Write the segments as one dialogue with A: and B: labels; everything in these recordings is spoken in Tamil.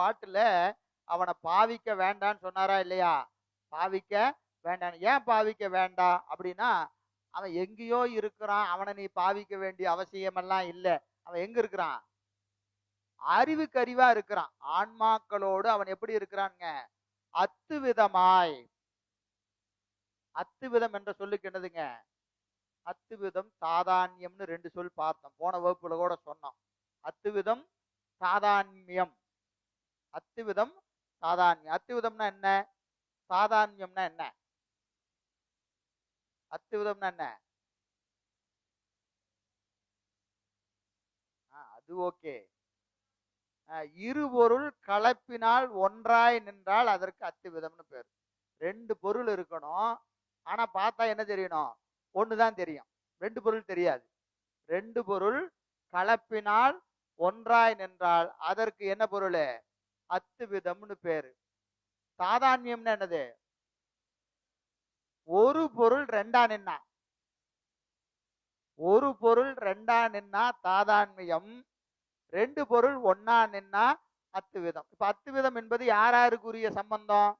A: பாட்டுல அவனை பாவிக்க வேண்டான்னு சொன்னாரா இல்லையா? பாவிக்க வேண்டாம் ஏன் பாவிக்க வேண்டாம் அப்படின்னா அவன் எங்கேயோ இருக்கிறான். அவனை நீ பாவிக்க வேண்டிய அவசியமெல்லாம் இல்லை. அவன் எங்க இருக்கிறான்? அறிவுக்கறிவா இருக்கிறான். ஆன்மாக்களோடு அவன் எப்படி இருக்கிறானுங்க? அத்துவிதமாய். அத்துவிதம் என்ற சொல்லுக்கு என்னதுங்க? அத்துவிதம் சாதான்யம்னு ரெண்டு சொல் பார்த்தோம். போன வகுப்புல கூட சொன்னோம். அத்துவிதம் சாதான்யம். அத்துவிதம் சாதான்யம். அத்துவிதம்னா என்ன? சாதான்யம்னா என்ன? அத்துவிதம்னா என்ன? அது ஓகே. இரு பொருள் கலப்பினால் ஒன்றாய் நின்றால் அதற்கு அத்துவிதம்னு பேர். ரெண்டு பொருள் இருக்கணும். ஆனா பார்த்தா என்ன தெரியணும்? ஒண்ணுதான் தெரியும். ரெண்டு பொருள் தெரியாது. ரெண்டு பொருள் கலப்பினால் ஒன்றாய் நின்றால் அதற்கு என்ன பொருள்? அத்துவிதம்னு பேரு. சாதான்யம்னு என்னது? ஒரு பொருள் ரெண்டா நின்னா. ஒரு பொருள் ரெண்டா நின்னா தாதான்மியம் ரெண்டு பொருள் ஒன்னா நின்னா அத்துவிதம். இப்ப அத்துவிதம் என்பது யாராருக்குரிய சம்பந்தம்?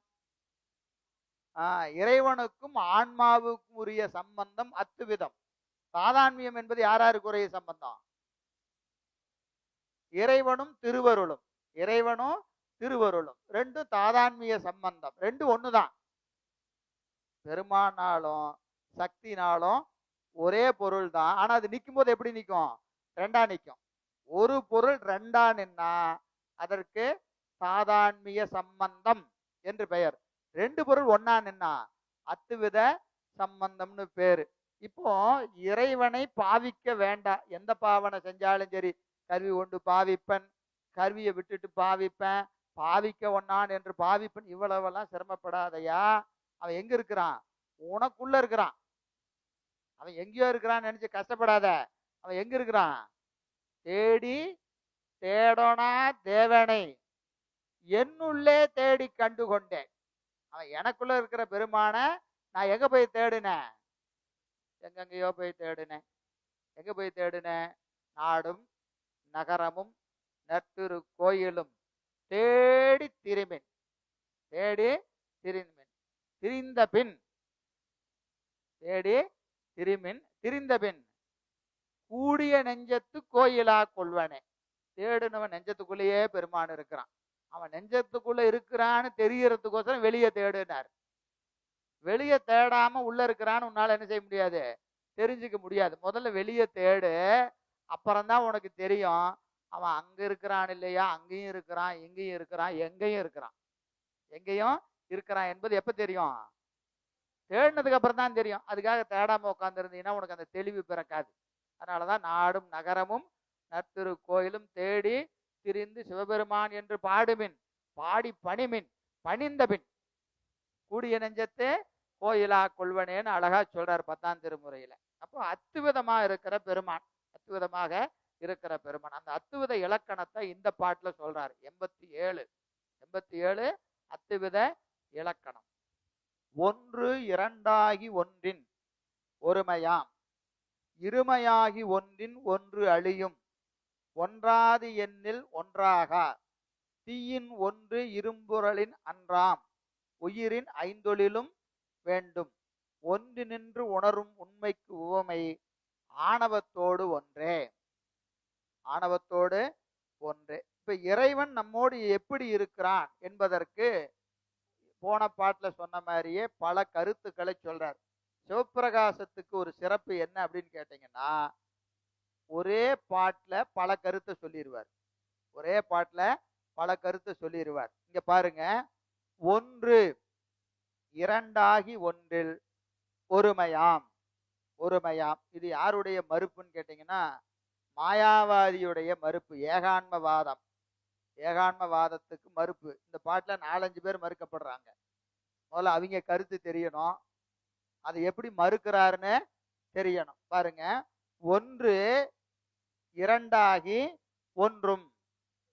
A: ஆஹ் இறைவனுக்கும் ஆன்மாவுக்கும் உரிய சம்பந்தம் அத்துவிதம். சாதான்மியம் என்பது யாராருக்குரிய சம்பந்தம்? இறைவனும் திருவருளும். இறைவனும் திருவருளும். ரெண்டும் தாதான்மிய சம்பந்தம். ரெண்டு ஒண்ணுதான். பெருமானாலும் சக்தினாலும் ஒரே பொருள் தான் ஆனா அது நிற்கும் போது எப்படி நிற்கும் ரெண்டா நிற்கும் ஒரு பொருள் ரெண்டா நின்னா அதற்கு சாதான்மிய சம்பந்தம் என்று பெயர். ரெண்டு பொருள் ஒன்னா நின்னா அத்துவித சம்பந்தம்னு பேரு. இப்போ இறைவனை பாவிக்க வேண்டாம் எந்த பாவனை செஞ்சாலும் சரி கருவி கொண்டு பாவிப்பன் கருவியை விட்டுட்டு பாவிப்பேன் பாவிக்க ஒன்னான் என்று பாவிப்பன் இவ்வளவெல்லாம் சிரமப்படாதயா? அவன் எங்க இருக்கிறான்? உனக்குள்ள இருக்கிறான். அவன் எங்கேயோ இருக்கிறான்னு நினைச்சு கஷ்டப்படாத. அவன் எங்க இருக்கிறான்? தேடி தேடோனா தேவனை. என்னுள்ளே தேடி கண்டு கொண்டேன் அவன் எனக்குள்ள இருக்கிற பெருமான நான் எங்க போய் தேடினேன்? எங்கெங்கேயோ போய் தேடினேன். எங்க போய் தேடினேன்? நாடும் நகரமும் நற்றிரு கோயிலும். தேடி திரும்பின் தேடி திரும்பின் திரிந்த பின் தேடி திரும்பின் திரிந்த பின் கூடிய நெஞ்சத்து கோயிலா கொள்வனே. தேடுனவன் நெஞ்சத்துக்குள்ளேயே பெருமான் இருக்கிறான். அவன் நெஞ்சத்துக்குள்ள இருக்கிறான்னு தெரியறதுக்கோசரம் வெளியே தேடினார். வெளியே தேடாம உள்ள இருக்கிறான்னு உன்னால என்ன செய்ய முடியாது? தெரிஞ்சுக்க முடியாது. முதல்ல வெளியே தேடு. அப்புறம்தான் உனக்கு தெரியும். அவன் அங்க இருக்கிறான் இல்லையா? அங்கேயும் இருக்கிறான் இங்கேயும் இருக்கிறான் எங்கேயும் இருக்கிறான். எங்கேயும் இருக்கிறான் என்பது எப்ப தெரியும்? தேடினதுக்கு அப்புறம் தான் தெரியும். அதுக்காக தேடாம உட்காந்துருந்தீங்கன்னா உனக்கு அந்த தெளிவு பிறக்காது. அதனாலதான் நாடும் நகரமும் நற்திரு கோயிலும் தேடி திரிந்து சிவபெருமான் என்று பாடுமின் பாடி பணிமின் பணிந்த பின் கூடிய நெஞ்சத்தே கோயிலா கொள்வனேன்னு அழகா சொல்றார் பத்தாம் திருமுறையில. அப்போ அத்துவிதமா இருக்கிற பெருமான். அத்துவிதமாக இருக்கிற பெருமான். அந்த அத்துவித இலக்கணத்தை இந்த பாட்டுல சொல்றாரு. எண்பத்தி ஏழு எண்பத்தி ஏழு அத்துவித இலக்கணம். ஒன்று இரண்டாகி ஒன்றின் ஒருமையாம். இருமையாகி ஒன்றின் ஒன்று அழியும். ஒன்றாது எண்ணில் ஒன்றாகா தீயின் ஒன்று இரும்புரலின் அன்றாம். உயிரின் ஐந்தொழிலும் வேண்டும். ஒன்று நின்று உணரும் உண்மைக்கு உவமை. ஆணவத்தோடு ஒன்றே. ஆணவத்தோடு ஒன்று. இப்ப இறைவன் நம்மோடு எப்படி இருக்கிறான் என்பதற்கு போன பாட்டுல சொன்ன மாதிரியே பல கருத்துக்களை சொல்றார். சிவப்பிரகாசத்துக்கு ஒரு சிறப்பு என்ன அப்படின்னு கேட்டீங்கன்னா ஒரே பாட்டுல பல கருத்தை சொல்லிடுவார் ஒரே பாட்டுல பல கருத்தை சொல்லிடுவார் இங்க பாருங்க ஒன்று இரண்டாகி ஒன்றில் ஒருமையாம். ஒருமையாம். இது யாருடைய மறுப்புன்னு கேட்டீங்கன்னா மாயாவாதியுடைய மறுப்பு ஏகான்மவாதம். ஏகான்மவாதத்துக்கு மறுப்பு. இந்த பாட்டில் நாலஞ்சு பேர் மறுக்கப்படுறாங்க. முதல்ல அவங்க கருத்து தெரியணும். அதை எப்படி மறுக்கிறாருன்னு தெரியணும். பாருங்க. ஒன்று இரண்டாகி ஒன்றும்.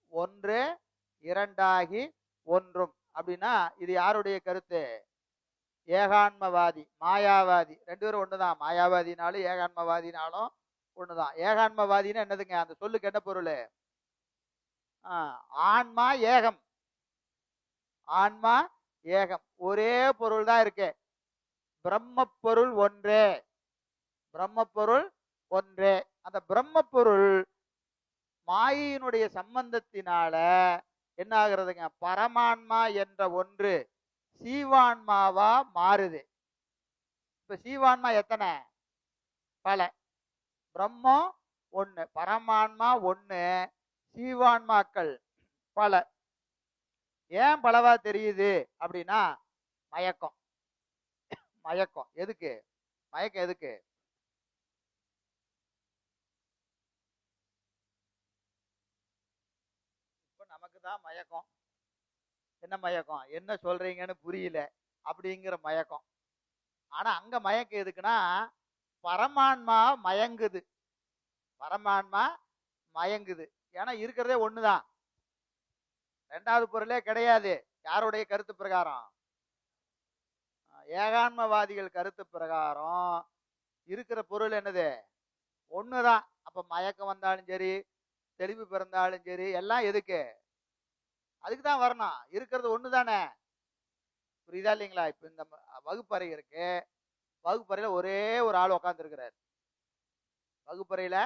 A: ஒன்று இரண்டாகி ஒன்றும். அப்படின்னா இது யாருடைய கருத்து? ஏகான்மவாதி மாயாவாதி. ரெண்டு பேரும் ஒண்ணுதான். மாயாவாதினாலும் ஏகான்மவாதினாலும் ஒண்ணுதான். ஏகான்மவாதின்னா என்னதுங்க? அந்த சொல்லுக்கு என்ன பொருள்? ஆஹ் ஆன்மா ஏகம். ஆன்மா ஏகம். ஒரே பொருள் தான் இருக்கு. பிரம்ம பொருள் ஒன்றே. பிரம்ம பொருள் ஒன்றே. அந்த பிரம்ம பொருள் மாயினுடைய சம்பந்தத்தினால என்ன ஆகுறதுங்க பரமான்மா என்ற ஒன்று சீவான்மாவா மாறுது. இப்ப சீவான்மா எத்தனை? பல. பிரம்மம் ஒண்ணு பரமான்மா ஒண்ணு சீவான்மாக்கள் பல ஏன் பலவா தெரியுது அப்படின்னா மயக்கம். மயக்கம். எதுக்கு? மயக்கம் எதுக்கு? இப்ப நமக்கு தான் மயக்கம். என்ன மயக்கம்? என்ன சொல்றீங்கன்னு புரியல. அப்படிங்கிற மயக்கம். ஆனா அங்க மயக்கம் எதுக்குன்னா பரமான்மா மயங்குது. பரமான்மா மயங்குது. ஏன்னா இருக்கிறதே ஒண்ணுதான். ரெண்டாவது பொருளே கிடையாது. யாருடைய கருத்து பிரகாரம்? ஏகான்மவாதிகள் கருத்து பிரகாரம். இருக்கிற பொருள் என்னது? ஒண்ணுதான். அப்ப மயக்கம் வந்தாலும் சரி தெளிவு பிறந்தாலும் சரி எல்லாம் எதுக்கு? அதுக்கு தான் வரணும். இருக்கிறது ஒன்று தானே புரியுதா இல்லைங்களா? இப்ப இந்த வகுப்பறை இருக்கு. வகுப்பறையில ஒரே ஒரு ஆள் உட்காந்துருக்கிறார் வகுப்பறையில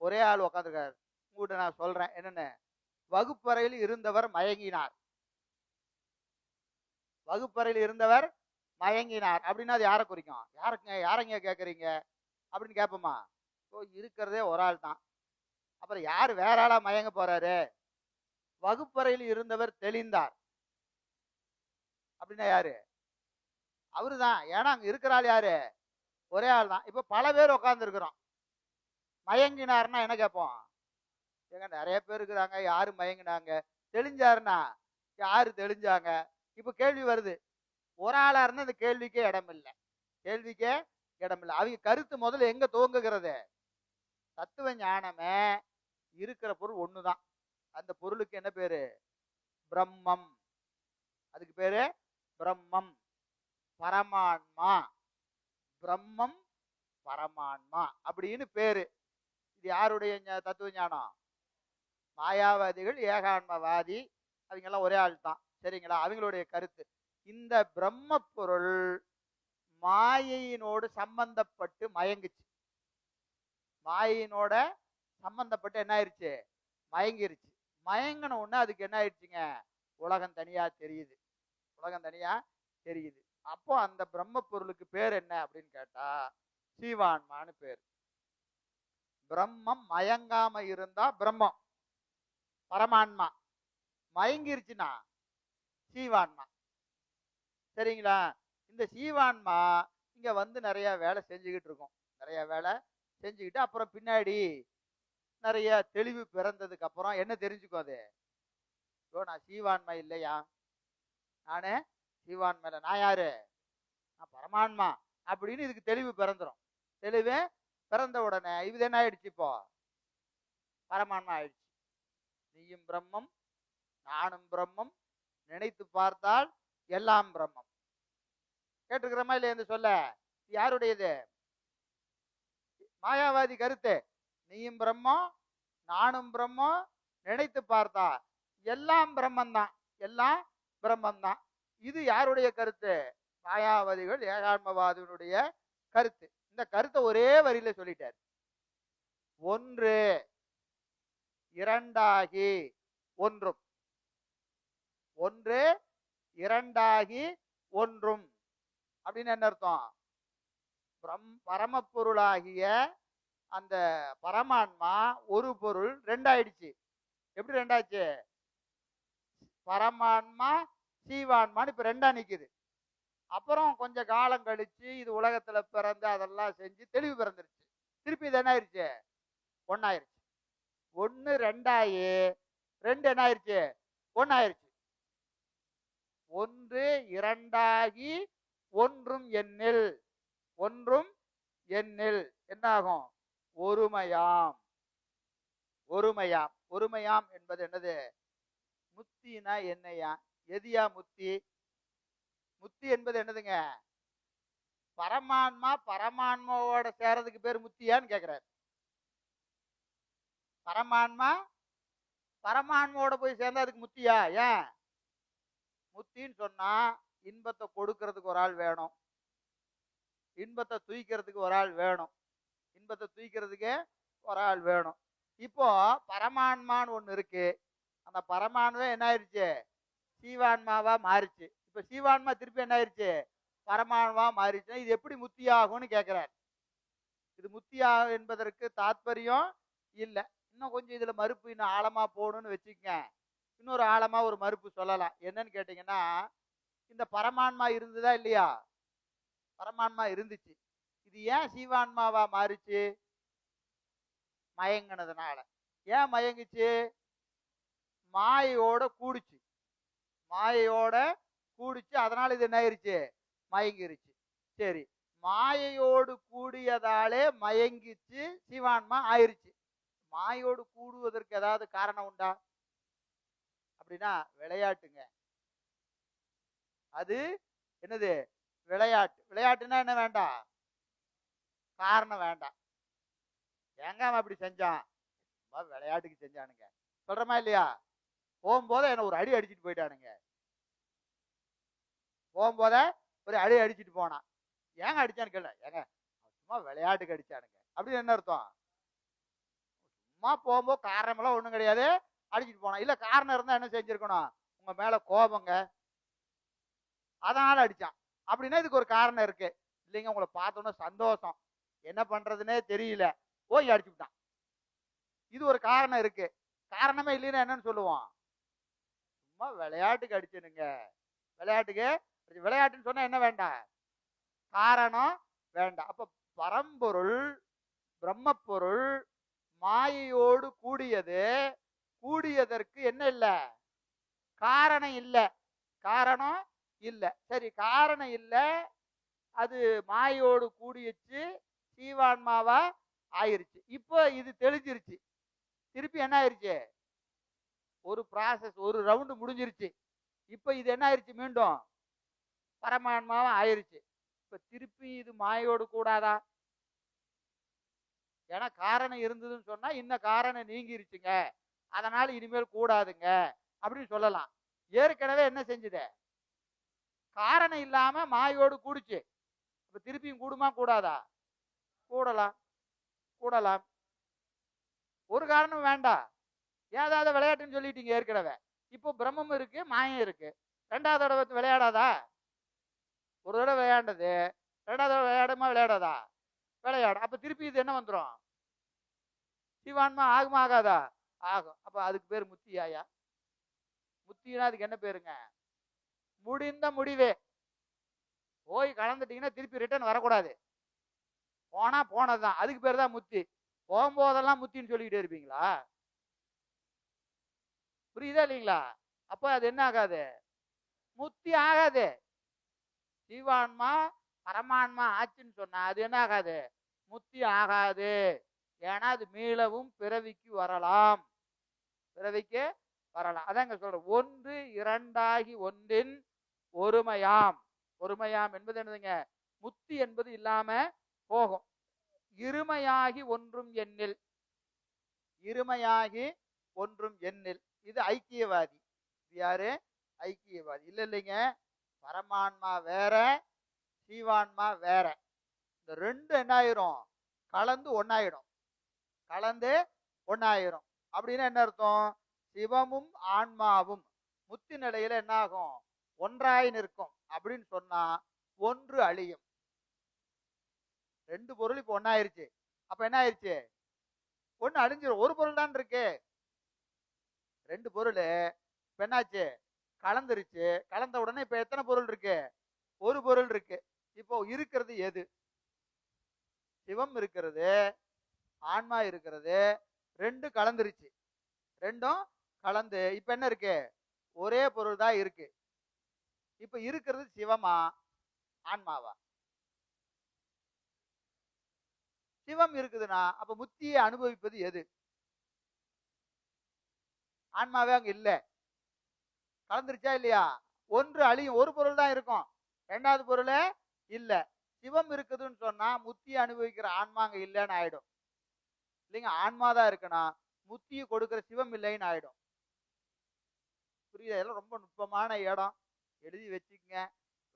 A: ஒரே ஆள் உக்காந்துருக்காரு உங்ககிட்ட நான் சொல்றேன் என்னன்னு? வகுப்பறையில் இருந்தவர் மயங்கினார். வகுப்பறையில் இருந்தவர் மயங்கினார். அப்படின்னா அது யாரை குறிக்கும்? யாருக்குங்க யாரங்க கேட்குறீங்க அப்படின்னு கேட்போமா ஓ இருக்கிறதே ஒரு ஆள் தான். அப்புறம் யார் வேற ஆளா மயங்க போறாரு? வகுப்பறையில் இருந்தவர் தெளிந்தார். அப்படின்னா யாரு? அவரு தான் ஏன்னா அங்க இருக்கிறாள் யாரு? ஒரே ஆள் தான். இப்ப பல பேர் உட்கார்ந்து இருக்கிறோம் மயங்கினார்னா என்ன கேட்போம்? ஏங்க நிறைய பேர் இருக்கிறாங்க. யாரு மயங்கினாங்க? தெளிஞ்சாருன்னா? யாரு தெளிஞ்சாங்க? இப்ப கேள்வி வருது. ஒரு ஆளா இருந்தா இந்த கேள்விக்கே இடம் இல்லை. கேள்விக்கே இடம் இல்லை. அவங்க கருத்து முதல்ல எங்க துவங்குகிறது? தத்துவ ஞானமே இருக்கிற பொருள் ஒண்ணுதான். அந்த பொருளுக்கு என்ன பேரு? பிரம்மம். அதுக்கு பேரு பிரம்மம். பரமான்மா. பிரம்மம் பரமான்மா அப்படின்னு பேரு. இது யாருடைய தத்துவ ஞானம்? மாயாவாதிகள் ஏகான்மவாதி. அவங்கெல்லாம் ஒரே ஆள் தான். சரிங்களா? அவங்களுடைய கருத்து. இந்த பிரம்ம பொருள் மாயையினோடு சம்பந்தப்பட்டு மயங்குச்சு. மாயினோட சம்பந்தப்பட்டு என்ன ஆயிருச்சு? மயங்கிருச்சு. மயங்கின உடனே அதுக்கு என்ன ஆயிடுச்சுங்க உலகம் தனியா தெரியுது. உலகம் தனியா தெரியுது. அப்போ அந்த பிரம்ம பொருளுக்கு பேர் என்ன அப்படின்னு கேட்டா சீவான்மான்னு பேர். பிரம்மம் மயங்காம இருந்தா பிரம்மம். பரமான்மா. மயங்கிருச்சுன்னா சீவான்மா. சரிங்களா? இந்த சீவான்மா இங்க வந்து நிறைய வேலை செஞ்சுக்கிட்டு இருக்கும். நிறைய வேலை செஞ்சுக்கிட்டு அப்புறம் பின்னாடி நிறைய தெளிவு பிறந்ததுக்கு அப்புறம் என்ன தெரிஞ்சுக்கும் அது? ஐயோ நான் சீவான்மை இல்லையா? நானே சீவான்மை மேல. நான் யாரு? நான் பரமான்மா அப்படின்னு இதுக்கு தெளிவு பிறந்துரும். தெளிவு பிறந்த உடனே இது என்ன ஆயிடுச்சு இப்போ? பரமான்மா ஆயிடுச்சு. நீயும் பிரம்மம் நானும் பிரம்மம் நினைத்து பார்த்தால் எல்லாம் பிரம்மம். கேட்டுக்கிறமா இல்லையா இந்த சொல்ல? இது யாருடையது? மாயாவாதி கருத்து. நீயும் பிரம்மம் நானும் பிரம்மம் நினைத்து பார்த்தா எல்லாம் பிரம்மந்தான். எல்லாம் பிரம்மந்தான். இது யாருடைய கருத்து? மாயாவதிகள் ஏகான்மவாதிகளுடைய கருத்து. இந்த கருத்தை ஒரே வரியில சொல்லிட்டார். ஒன்று இரண்டாகி ஒன்றும். ஒன்று இரண்டாகி ஒன்றும். அப்படின்னு என்ன அர்த்தம்? பிரம் பரமப்பொருளாகிய அந்த பரமான்மா ஒரு பொருள் ரெண்டாயிடுச்சு. எப்படி ரெண்டாச்சு? பரமான்மா சீவான்மான்னு இப்ப ரெண்டா நிக்குது. அப்புறம் கொஞ்சம் காலம் கழிச்சு இது உலகத்துல பிறந்து அதெல்லாம் செஞ்சு தெளிவு பிறந்துருச்சு. திருப்பி இது என்ன ஆயிடுச்சு ஒன்னாயிருச்சு ஒன்னு ரெண்டாயி ரெண்டு என்ன ஆயிடுச்சு ஒன்னாயிருச்சு ஒன்று இரண்டாகி ஒன்றும் எண்ணில் ஒன்றும் எண்ணில் என்னாகும்? ஒருமையாம். ஒருமையாம். ஒருமையாம் என்பது என்னது? முத்தினா என்னையா எதியா முத்தி? முத்தி என்பது என்னதுங்க? பரமான்மா பரமான்மாவோட சேர்றதுக்கு பேர் முத்தியான்னு கேக்குறாரு. பரமான்மா பரமான்மாவோட போய் சேர்ந்தா அதுக்கு முத்தியா? ஏன்? முத்தின்னு சொன்னா இன்பத்தை கொடுக்கறதுக்கு ஒரு ஆள் வேணும். இன்பத்தை தூய்க்கிறதுக்கு ஒரு ஆள் வேணும். இன்பத்தை தூய்க்கிறதுக்கு ஒரு ஆள் வேணும். இப்போ பரமான்மான்னு ஒன்று இருக்கு. அந்த பரமான்வே என்ன ஆயிடுச்சு சீவான்மாவா மாறிச்சு. இப்ப சீவான்மா திருப்பி என்ன ஆயிடுச்சு பரமான்மா மாறிச்சுன்னா இது எப்படி முத்தியாகும்னு கேட்கிறார் இது முத்தியா என்பதற்கு தாத்பரியம் இல்லை. இன்னும் கொஞ்சம் இதுல மறுப்பு இன்னும் ஆழமா போகணும்னு வச்சுக்கங்க. இன்னொரு ஆழமா ஒரு மறுப்பு சொல்லலாம். என்னன்னு கேட்டீங்கன்னா இந்த பரமான்மா இருந்ததா இல்லையா? பரமான்மா இருந்துச்சு. இது ஏன் சீவான்மாவா மாறிச்சு? மயங்கினதுனால. ஏன் மயங்குச்சு? மாயோட கூடுச்சு. மாயையோட கூடிச்சு அதனால இது என்ன ஆயிருச்சு மயங்கிருச்சு. சரி மாயையோடு கூடியதாலே மயங்கிச்சு சீவான்மா ஆயிருச்சு. மாயோடு கூடுவதற்கு ஏதாவது காரணம் உண்டா? அப்படின்னா விளையாட்டுங்க. அது என்னது? விளையாட்டு. விளையாட்டுன்னா என்ன வேண்டாம் காரணம் வேண்டாம் எங்க அவன் அப்படி செஞ்சான்? விளையாட்டுக்கு செஞ்சானுங்க. சொல்றமா இல்லையா? போகும்போது என்ன ஒரு அடி அடிச்சுட்டு போயிட்டானுங்க. போகும்போதே ஒரு அடி அடிச்சிட்டு போனான் ஏங்க அடிச்சான்னு கேள்ல ஏங்க சும்மா விளையாட்டுக்கு அடிச்சானுங்க. அப்படின்னு என்ன அர்த்தம்? சும்மா போகும்போது காரணமெல்லாம் ஒண்ணும் கிடையாது. அடிச்சிட்டு போனான் இல்ல காரணம் இருந்தா என்ன செஞ்சிருக்கணும்? உங்க மேல கோபங்க. அதனால அடிச்சான். அப்படின்னா இதுக்கு ஒரு காரணம் இருக்கு. இல்லைங்க உங்களை பார்த்தோன்னே சந்தோஷம். என்ன பண்றதுன்னே தெரியல. போய் அடிச்சு விட்டான். இது ஒரு காரணம் இருக்கு. காரணமே இல்லைன்னா என்னன்னு சொல்லுவோம்? சும்மா விளையாட்டுக்கு அடிச்சனுங்க. விளையாட்டுக்கு விளையாட்டுன்னு சொன்னா என்ன வேண்டாம் காரணம் வேண்டாம் அப்ப பரம்பொருள் பிரம்மப்பொருள் மாயையோடு கூடியது கூடியதற்கு என்ன இல்லை? காரணம் இல்லை. காரணம் இல்லை. சரி காரணம் இல்லை. அது மாயோடு கூடியச்சு சீவான்மாவா ஆயிருச்சு. இப்போ இது தெளிஞ்சிருச்சு. திருப்பி என்ன ஆயிருச்சு? ஒரு ப்ராசஸ் ஒரு ரவுண்டு முடிஞ்சிருச்சு. இப்போ இது என்ன ஆயிருச்சு மீண்டும்? பரமாத்மாவும் ஆயிருச்சு. இப்ப திருப்பி இது மாயோடு கூடாதா? ஏன்னா காரணம் இருந்ததுன்னு சொன்னா இன்ன காரணம் நீங்கிருச்சுங்க. அதனால இனிமேல் கூடாதுங்க அப்படின்னு சொல்லலாம். ஏற்கனவே என்ன செஞ்சுது? காரணம் இல்லாம மாயோடு கூடுச்சு. இப்ப திருப்பியும் கூடுமா கூடாதா? கூடலாம். கூடலாம். ஒரு காரணம் வேண்டாம் ஏதாவது விளையாட்டுன்னு சொல்லிட்டீங்க ஏற்கனவே? இப்போ பிரம்மம் இருக்கு மாயம் இருக்கு. ரெண்டாவது தடவை விளையாடாதா? ஒரு தடவை விளையாண்டது ரெண்டாவது தடவை விளையாடுமா விளையாடாதா? விளையாடும் அப்ப திருப்பி இது என்ன வந்துடும் சிவான்மா ஆகுமா ஆகாதா? ஆகும். அப்ப அதுக்கு பேர் முத்தியாயா? முத்தினா அதுக்கு என்ன பேருங்க? முடிந்த முடிவே. போய் கலந்துட்டீங்கன்னா திருப்பி ரிட்டர்ன் வரக்கூடாது. போனா போனதுதான். அதுக்கு பேர் தான் முத்தி. போகும்போதெல்லாம் முத்தின்னு சொல்லிக்கிட்டே இருப்பீங்களா? புரியுதா இல்லைங்களா? அப்ப அது என்ன ஆகாது? முத்தி ஆகாது. ஜீவான்மா பரமான்மா ஆச்சுன்னு சொன்னா அது என்ன ஆகாது முத்தி ஆகாது. ஏன்னா அது மீளவும் பிறவிக்கு வரலாம். பிறவிக்கு வரலாம். அதாங்க சொல்ற ஒன்று இரண்டாகி ஒன்றின் ஒருமையாம். ஒருமையாம் என்பது என்னதுங்க? முத்தி என்பது இல்லாம போகும். இருமையாகி ஒன்றும் எண்ணில். இருமையாகி ஒன்றும் எண்ணில். இது ஐக்கியவாதி. யாரு? ஐக்கியவாதி. இல்ல இல்லைங்க. பரமான்மா வேற ஜீவான்மா வேற. இந்த ரெண்டு என்ன ஆயிரும் கலந்து ஒன்னாயிடும். கலந்து ஒன்னாயிரும். அப்படின்னா என்ன அர்த்தம்? சிவமும் ஆன்மாவும் முத்தி நிலையில என்ன ஆகும் ஒன்றாய் நிற்கும். அப்படின்னு சொன்னா ஒன்று அழியும். ரெண்டு பொருள் இப்ப ஒன்னாயிருச்சு. அப்ப என்ன ஆயிருச்சு ஒண்ணு அழிஞ்சிடும் ஒரு பொருள் தான் இருக்கு ரெண்டு பொருள். இப்ப என்னாச்சு? கலந்துருச்சு. கலந்த உடனே இப்ப எத்தனை பொருள் இருக்கு? ஒரு பொருள் இருக்கு. இப்போ இருக்கிறது எது? சிவம் இருக்கிறது ஆன்மா இருக்கிறது ரெண்டு கலந்துருச்சு. ரெண்டும் கலந்து இப்ப என்ன இருக்கு? ஒரே பொருள் தான் இருக்கு. இப்ப இருக்கிறது சிவமா? ஆன்மாவா? சிவம் இருக்குதுன்னா அப்ப முத்தியை அனுபவிப்பது எது? ஆன்மாவே அங்க இல்ல. கலந்துருச்சா இல்லையா? ஒன்று அழியும். ஒரு பொருள் தான் இருக்கும். ரெண்டாவது பொருளே இல்ல. சிவம் இருக்குதுன்னு சொன்னா முத்தி அனுபவிக்கிற ஆன்மா அங்க இல்லைன்னு ஆயிடும். இல்லைங்க ஆன்மா தான் இருக்குன்னா முத்தியை கொடுக்கிற சிவம் இல்லைன்னு ஆயிடும். புரியுது? இதெல்லாம் ரொம்ப நுட்பமான இடம். எழுதி வச்சுக்கங்க.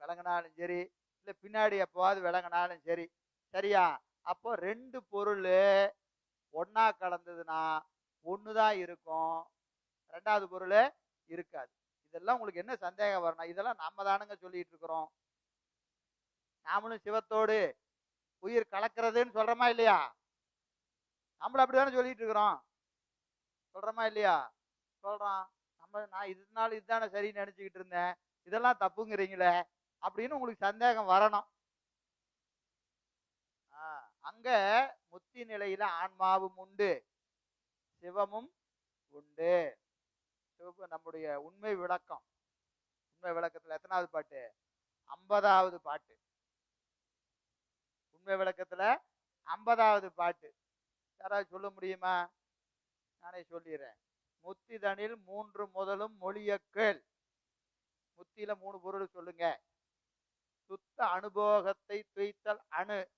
A: விளங்கினாலும் சரி இல்லை பின்னாடி எப்போவாது விளங்கினாலும் சரி. சரியா? அப்போ ரெண்டு பொருள் ஒன்னா கலந்ததுன்னா ஒன்று தான் இருக்கும். ரெண்டாவது பொருள் இருக்காது. இதெல்லாம் உங்களுக்கு என்ன சந்தேகம் வரணும் இதெல்லாம் நம்ம தானுங்க சொல்லிட்டு இருக்கிறோம். நாமளும் சிவத்தோடு உயிர் கலக்கிறதுன்னு சொல்றோமா இல்லையா? நம்மள அப்படிதானே சொல்லிட்டு இருக்கிறோம். சொல்றோமா இல்லையா? சொல்றான். நம்ம நான் இதனால இதுதானே சரின்னு நினைச்சுக்கிட்டு இருந்தேன். இதெல்லாம் தப்புங்கிறீங்களே அப்படின்னு உங்களுக்கு சந்தேகம் வரணும். அங்க முத்தி நிலையில ஆன்மாவும் உண்டு. சிவமும் உண்டு. சிவப்பு நம்முடைய உண்மை விளக்கம். உண்மை விளக்கத்துல எத்தனாவது பாட்டு? ஐம்பதாவது பாட்டு. உண்மை விளக்கத்துல ஐம்பதாவது பாட்டு. யாராவது சொல்ல முடியுமா? நானே சொல்லிடுறேன். முத்திதனில் மூன்று முதலும் மொழியக்கள். முத்தியில மூணு பொருள் சொல்லுங்க. சுத்த அனுபோகத்தை துய்த்தல் அணு.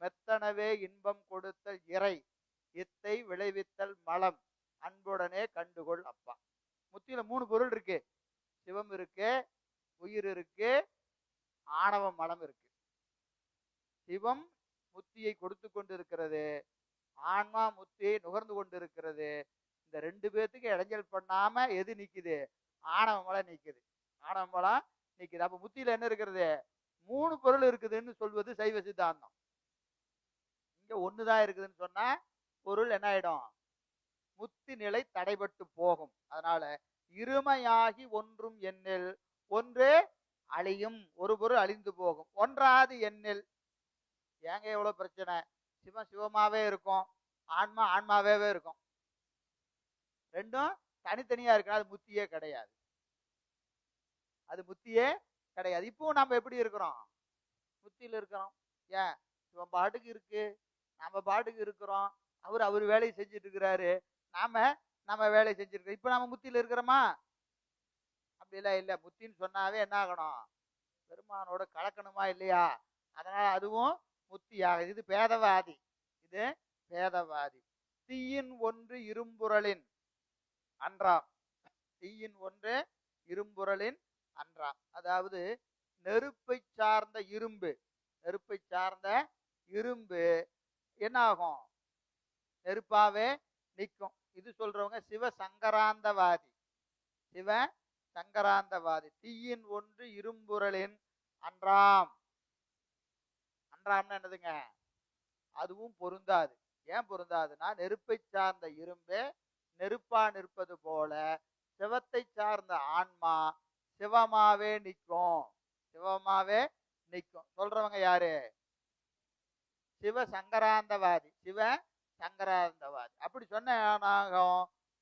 A: மெத்தனவே இன்பம் கொடுத்தல் இறை. இத்தை விளைவித்தல் மலம். அன்புடனே கண்டுகொள் அப்பா. முத்தியில மூணு பொருள் இருக்கு. சிவம் இருக்கு உயிர் இருக்கு ஆணவ மலம் இருக்கு. சிவம் முத்தியை கொடுத்து கொண்டிருக்கிறது. ஆன்மா முத்தியை நுகர்ந்து கொண்டிருக்கிறது. இந்த ரெண்டு பேர்த்துக்கு இடைஞ்சல் பண்ணாம எது நிக்குது? ஆணவ மலம் நிக்குது. ஆணவ மலம் நிக்குது. அப்ப முத்தியில என்ன இருக்கிறது மூணு பொருள் இருக்குதுன்னு சொல்வது சைவ சித்தாந்தம். இங்க ஒண்ணுதான் இருக்குதுன்னு சொன்னா பொருள் என்ன ஆயிடும்? முத்தி நிலை தடைபட்டு போகும். அதனால இருமையாகி ஒன்றும் எண்ணில் ஒன்று அழியும் ஒரு பொருள் அழிந்து போகும். ஒன்றாது எண்ணில் ஏங்க எவ்வளவு பிரச்சனை? சிவம் சிவமாவே இருக்கும். ஆன்மா ஆன்மாவே இருக்கும். ரெண்டும் தனித்தனியா இருக்கு அது முத்தியே கிடையாது. அது முத்தியே கிடையாது. இப்போ நம்ம எப்படி இருக்கிறோம்? முத்தியில் இருக்கிறோம். ஏன்? சிவன் பாட்டுக்கு இருக்கு. நம்ம பாட்டுக்கு இருக்கிறோம். அவர் அவர் வேலையை செஞ்சுட்டு இருக்கிறாரு. நாம நம்ம வேலையை செஞ்சிருக்கோம். இப்போ நம்ம முத்தியில இருக்கிறோமா? அப்படிலாம் இல்லை. முத்தின்னு சொன்னாவே என்ன ஆகணும்? பெருமானோட கலக்கணுமா இல்லையா? அதனால அதுவும் முத்தி ஆகுது இது பேதவாதி. இது பேதவாதி. தீயின் ஒன்று இரும்புரலின் அன்றாம். தீயின் ஒன்று இரும்புரலின் அன்றாம். அதாவது நெருப்பை சார்ந்த இரும்பு. நெருப்பை சார்ந்த இரும்பு. என்ன ஆகும் நெருப்பாவே நிற்கும். இது சொல்றவங்க சிவ சங்கராந்தவாதி சிவ சங்கராந்தவாதி தீயின் ஒன்று இரும்புரலின் அன்றாம். அன்றாம்னு என்னதுங்க? அதுவும் பொருந்தாது. ஏன் பொருந்தாதுன்னா நெருப்பை சார்ந்த இரும்பு நெருப்பா நிற்பது போல சிவத்தை சார்ந்த ஆன்மா சிவமாவே நிற்கும். சிவமாவே நிற்கும். சொல்றவங்க யாரு? சிவ சங்கராந்தவாதி சிவ சங்கராந்தவாதி. அப்படி சொன்ன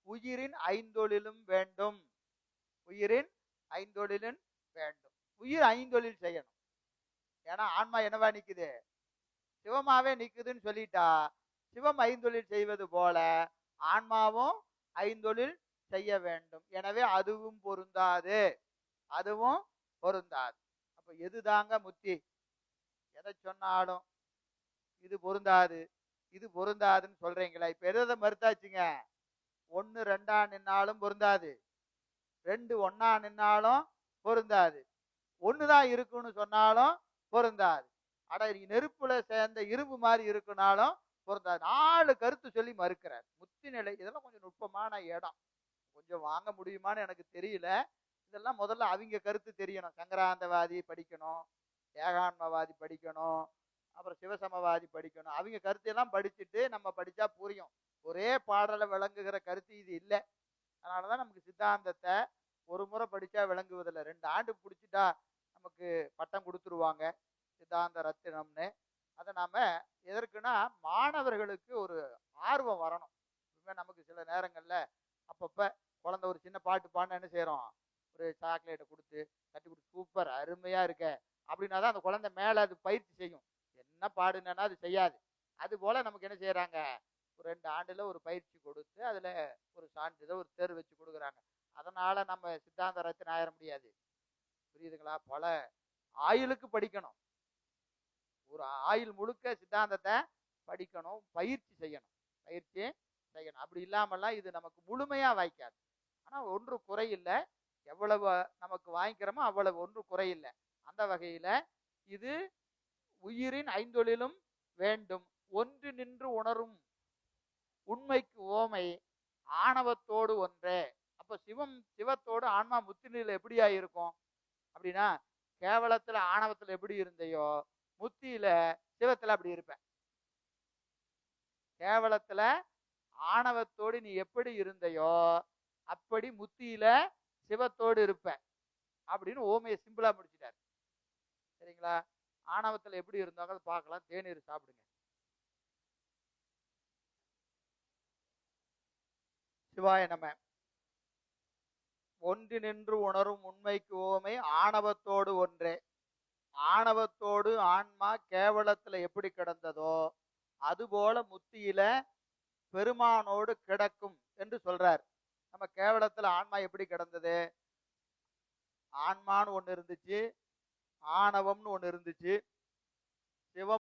A: உயிரின் ஐந்தொழிலும் வேண்டும். உயிரின் ஐந்தொழிலும் வேண்டும். உயிர் ஐந்தொழில் செய்யணும். ஏன்னா ஆன்மா என்னவா நிக்குது? சிவமாவே நிக்குதுன்னு சொல்லிட்டா சிவம் ஐந்தொழில் செய்வது போல ஆன்மாவும் ஐந்தொழில் செய்ய வேண்டும். எனவே அதுவும் பொருந்தாது. அதுவும் பொருந்தாது. அப்ப எதுதாங்க முத்தி? எதை சொன்னாலும் இது பொருந்தாது. இது பொருந்தாதுன்னு சொல்றீங்களா? இப்ப எதை மறுத்தாச்சுங்க? ஒன்னு ரெண்டா நின்னாலும் பொருந்தாது. ரெண்டு ஒன்னா நின்னாலும் பொருந்தாது. ஒண்ணுதான் இருக்குன்னு சொன்னாலும் பொருந்தாது. அட நீ நெருப்புல சேர்ந்த இரும்பு மாதிரி இருக்குனாலும் பொருந்தாது. நாலு கருத்து சொல்லி மறுக்கிறார். முத்தி நிலை இதெல்லாம் கொஞ்சம் நுட்பமான இடம். கொஞ்சம் வாங்க முடியுமான்னு எனக்கு தெரியல. இதெல்லாம் முதல்ல அவங்க கருத்து தெரியணும். சங்கராந்தவாதி படிக்கணும் ஏகான்மவாதி படிக்கணும் அப்புறம் சிவசமவாதி படிக்கணும். அவங்க கருத்தையெல்லாம் படிச்சுட்டு நம்ம படித்தா புரியும். ஒரே பாடலை விளங்குகிற கருத்து இது இல்லை. அதனாலதான் நமக்கு சித்தாந்தத்தை ஒரு முறை படித்தா விளங்குவதில்லை. ரெண்டு ஆண்டு பிடிச்சிட்டா நமக்கு பட்டம் கொடுத்துருவாங்க. சித்தாந்த ரத்தினம்னு. அதை நாம் எதற்குன்னா மாணவர்களுக்கு ஒரு ஆர்வம் வரணும். இப்ப நமக்கு சில நேரங்களில் அப்பப்போ குழந்தை ஒரு சின்ன பாட்டு பாடினா என்ன செய்கிறோம் ஒரு சாக்லேட்டை கொடுத்து தட்டி கொடுத்து சூப்பர் அருமையாக இருக்க. அப்படின்னா தான் அந்த குழந்தை மேலே அது பயிற்சி செய்யும். என்ன பாடுனா அது செய்யாது. அது போல நமக்கு என்ன செய்யறாங்க ஒரு ரெண்டு ஆண்டுல ஒரு பயிற்சி கொடுத்து அதுல ஒரு சான்றிதழ் ஒரு தேர்வு வச்சு கொடுக்குறாங்க. அதனால நம்ம சித்தாந்த ரத்தின ஆயிர முடியாது. புரியுதுங்களா? பல ஆயுளுக்கு படிக்கணும். ஒரு ஆயுள் முழுக்க சித்தாந்தத்தை படிக்கணும் பயிற்சி செய்யணும். பயிற்சி செய்யணும். அப்படி இல்லாமல்லாம் இது நமக்கு முழுமையா வாய்க்காது. ஆனா ஒன்று குறையில்லை. எவ்வளவு நமக்கு வாங்கிக்கிறோமோ அவ்வளவு ஒன்றும் குறையில்லை. அந்த வகையில இது உயிரின் ஐந்தொழிலும் வேண்டும். ஒன்று நின்று உணரும் உண்மைக்கு ஓமை ஆணவத்தோடு ஒன்றே. அப்ப சிவம் சிவத்தோடு ஆன்மா முத்தினில எப்படியா இருக்கும்? அப்படின்னா கேவலத்துல ஆணவத்துல எப்படி இருந்தையோ முத்தியில சிவத்துல அப்படி இருப்பேன் கேவலத்துல ஆணவத்தோடு நீ எப்படி இருந்தையோ அப்படி முத்தியில சிவத்தோடு இருப்ப. அப்படின்னு ஓமையை சிம்பிளா முடிச்சிட்டாரு. சரிங்களா? ஆணவத்துல எப்படி இருந்தாங்க அதை பார்க்கலாம். தேநீர் சாப்பிடுங்க. சிவாய நம்ம ஒன்று நின்று உணரும் உண்மைக்கு ஓமை ஆணவத்தோடு ஒன்றே. ஆணவத்தோடு ஆன்மா கேவலத்துல எப்படி கிடந்ததோ அதுபோல முத்தியில பெருமானோடு கிடக்கும் என்று சொல்றார். நம்ம கேவலத்துல ஆன்மா எப்படி கிடந்தது? ஆன்மான்னு ஒன்று இருந்துச்சு. ஆணவம்னு ஒன்று இருந்துச்சு. சிவம்